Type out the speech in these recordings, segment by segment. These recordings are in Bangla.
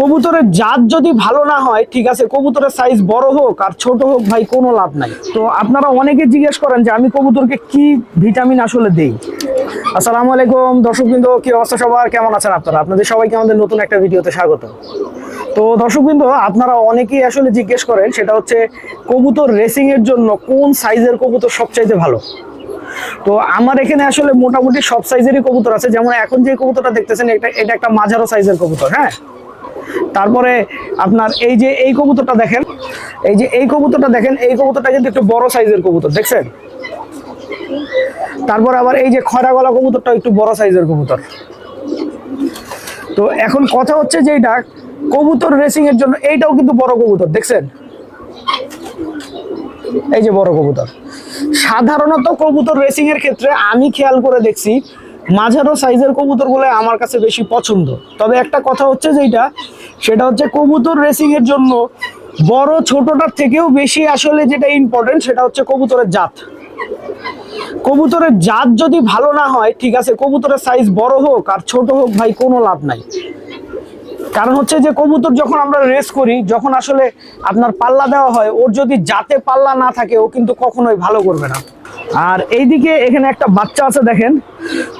কবুতরের জাত যদি ভালো না হয়, ঠিক আছে, কবুতরের সাইজ বড় হোক আর ছোট হোক ভাই, কোনো লাভ নাই। তো আপনারা অনেকে জিজ্ঞেস করেন যে, আমি কবুতরকে কি ভিটামিন আসলে দেই? আসসালামু আলাইকুম, দর্শকবৃন্দ, কি অবস্থা সবার? কেমন আছেন আপনারা? আপনাদের সবাইকে আমাদের নতুন একটা ভিডিওতে স্বাগত। তো দর্শকবৃন্দ, আপনারা অনেকেই আসলে জিজ্ঞেস করেন, সেটা হচ্ছে কবুতর রেসিং এর জন্য কোন সাইজের কবুতর সবচাইতে ভালো? তো আমার এখানে আসলে মোটামুটি সব সাইজেরই কবুতর আছে। যেমন এখন যে কবুতরটা দেখতেছেন, এটা এটা একটা মাঝারো সাইজের কবুতর হ্যাঁ? তারপরে আপনার এই যে এই কবুতরটা দেখেন, এই যে এই কবুতরটা দেখেন, এই কবুতরটা কিন্তু একটু বড় সাইজের কবুতর, দেখছেন? তারপর আবার এই যে খরা গলা কবুতরটা একটু বড় সাইজের কবুতর। তো এখন কথা হচ্ছে যে এটা কবুতর রেসিং এর জন্য এইটাও কিন্তু বড় কবুতর, দেখছেন? এই যে বড় কবুতর। সাধারণত কবুতর রেসিং এর ক্ষেত্রে আমি খেয়াল করে দেখছি, মাঝারো সাইজের কবুতরগুলো আমার কাছে বেশি পছন্দ। তবে একটা কথা হচ্ছে যেটা সেটা হচ্ছে কবুতর রেসিং এর জন্য। বড় ছোটটার থেকেও বেশি আসলে যেটা ইম্পর্টেন্ট সেটা হচ্ছে কবুতরের জাত। কবুতরের জাত যদি ভালো না হয়, ঠিক আছে, কবুতরের সাইজ বড় হোক আর ছোট হোক ভাই, কোনো লাভ নাই। কারণ হচ্ছে যে কবুতর যখন আমরা রেস করি, যখন আসলে আপনার পাল্লা দেওয়া হয়, ওর যদি জাতে পাল্লা না থাকে, ও কিন্তু কখনোই ভালো করবে না। আর এইদিকে এখানে একটা বাচ্চা আছে দেখেন।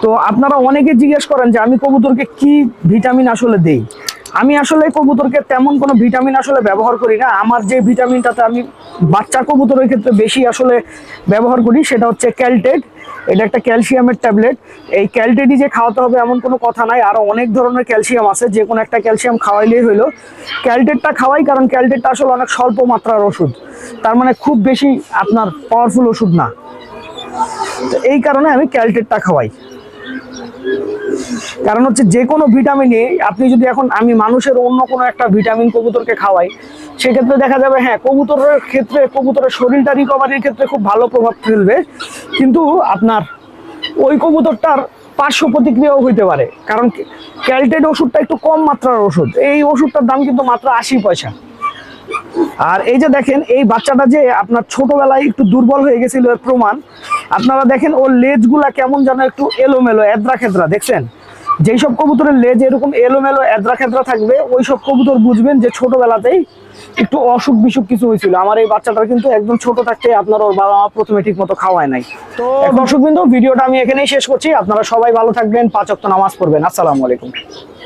তো আপনারা অনেকে জিজ্ঞেস করেন যে আমি কবুতরকে কি ভিটামিন আসলে দেই? আমি আসলে কবুতরকে তেমন কোনো ভিটামিন আসলে ব্যবহার করি না। আমার যে ভিটামিনটাতে আমি বাচ্চা কবুতরের ক্ষেত্রে বেশি আসলে ব্যবহার করি, সেটা হচ্ছে ক্যালটেড। এটা একটা ক্যালসিয়ামের ট্যাবলেট। এই ক্যালটেডই যে খাওয়াতে হবে এমন কোনো কথা নাই। আরও অনেক ধরনের ক্যালসিয়াম আছে, যে কোনো একটা ক্যালসিয়াম খাওয়াইলেই হলো ক্যালটেটটা খাওয়াই, কারণ ক্যালটেটটা আসলে অনেক স্বল্প মাত্রার ওষুধ। তার মানে খুব বেশি আপনার পাওয়ারফুল ওষুধ না। তো এই কারণে আমি ক্যালটেটটা খাওয়াই। কারণ হচ্ছে যে কোনো ভিটামিনে আপনি যদি এখন আমি মানুষের অন্য কোনো একটা ভিটামিন কবুতরকে খাওয়াই, সেক্ষেত্রে দেখা যাবে হ্যাঁ কবুতরের ক্ষেত্রে, কবুতরের শরীরটা রিকভারির ক্ষেত্রে খুব ভালো প্রভাব ফেলবে। কিন্তু আপনার ওই কবুতরটার পার্শ্ব প্রতিক্রিয়াও হইতে পারে। কারণ ক্যালটেড ওষুধটা একটু কম মাত্রার ওষুধ। এই ওষুধটার দাম কিন্তু মাত্র আশি পয়সা। আর এই যে দেখেন, এই বাচ্চাটা যে আপনার ছোটবেলায় একটু দুর্বল হয়ে গেছিল প্রমাণ আপনারা দেখেন ওর লেজগুলা কেমন যেন একটু এলোমেলো এদ্রা খেদ্রা দেখছেন? যেই সব কবুতরের লেজ এরকম এলোমেলো এদ্রা খেদ্রা থাকবে ওই সব কবুতর বুঝবেন যে ছোটবেলাতেই একটু অসুখ বিসুখ কিছু হয়েছিল। আমার এই বাচ্চাটার কিন্তু একদম ছোট থাকতে আপনার ওর বাবা মা প্রথমে ঠিক মতো খাওয়ায় নাই। তো দর্শক বিন্দু ভিডিওটা আমি এখানেই শেষ করছি। আপনারা সবাই ভালো থাকবেন পাঁচ ওয়াক্ত নামাজ পড়বেন। আসসালামু আলাইকুম।